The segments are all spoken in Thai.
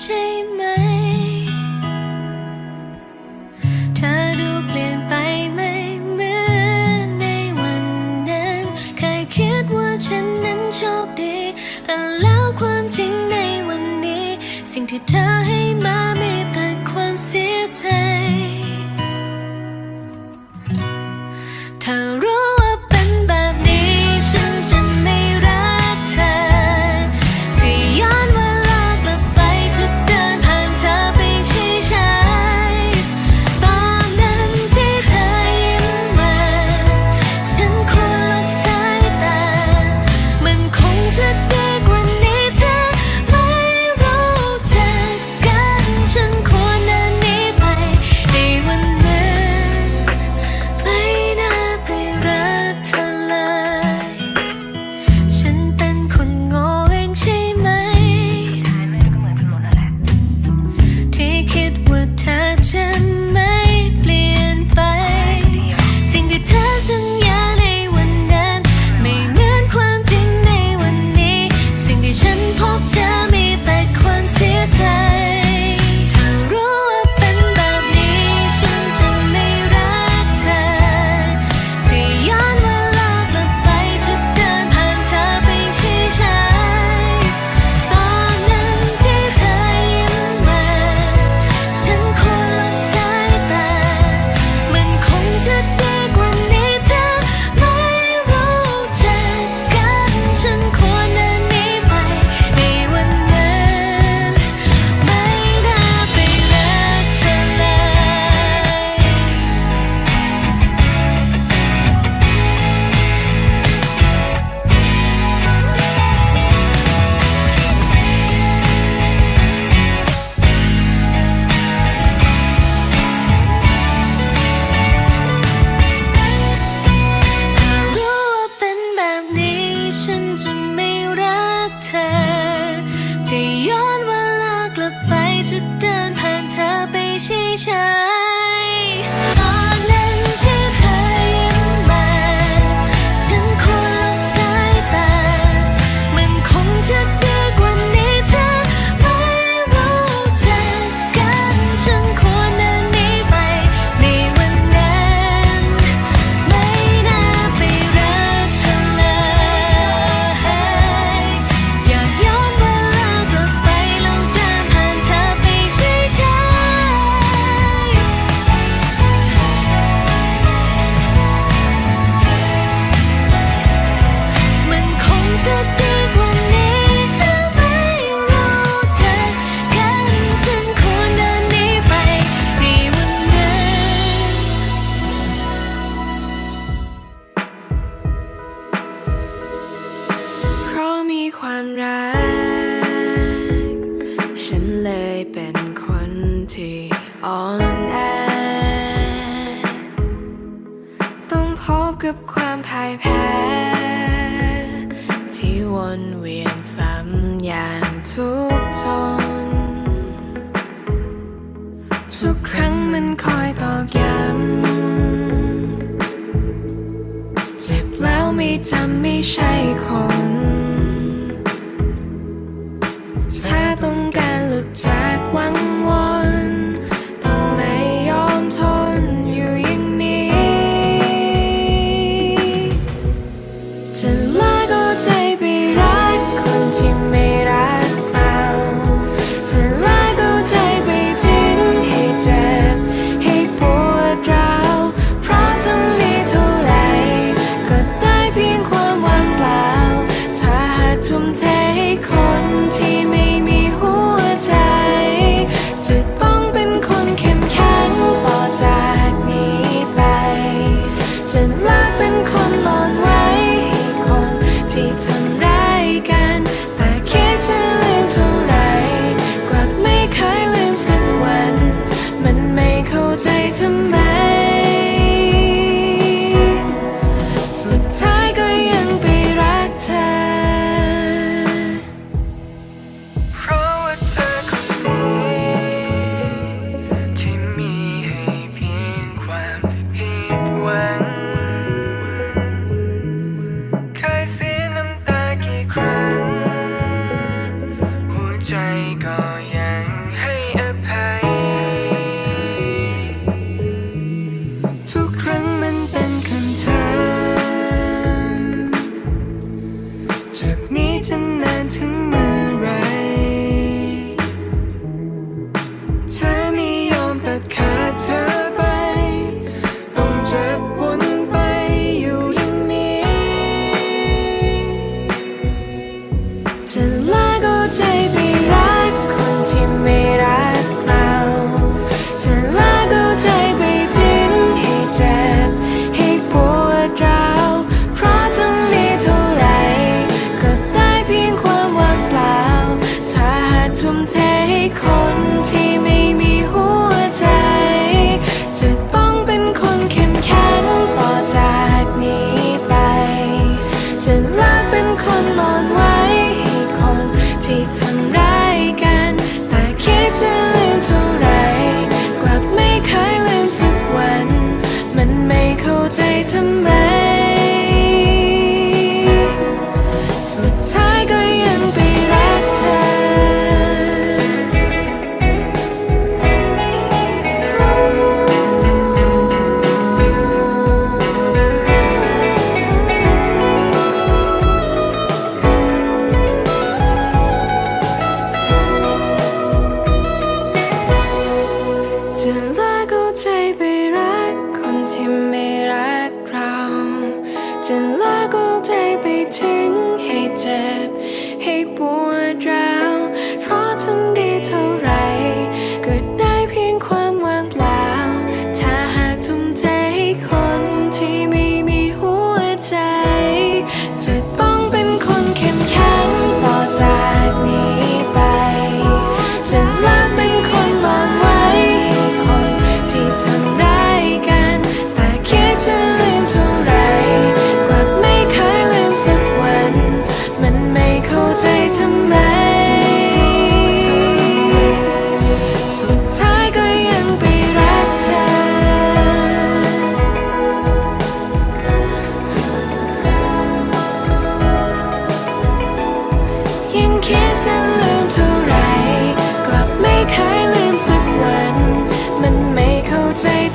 ใช่ไหม เธอดูเปลี่ยนไปไม่เหมือนในวันนั้น เคยคิดว่าฉันนั้นโชคดี แต่แล้วความจริงในวันนี้ สิ่งที่เธอให้มา 家。 ที่อ่อนแอ ต้องพบกับความพ่ายแพ้ ที่วนเวียนซ้ำอย่างทุกทน ทุกครั้งมันคอยตอกย้ำเจ็บแล้วไม่จำไม่ใช่คน ไม่รักเราจะลากเอาใจไปทิ้งให้เจ็บ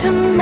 to me.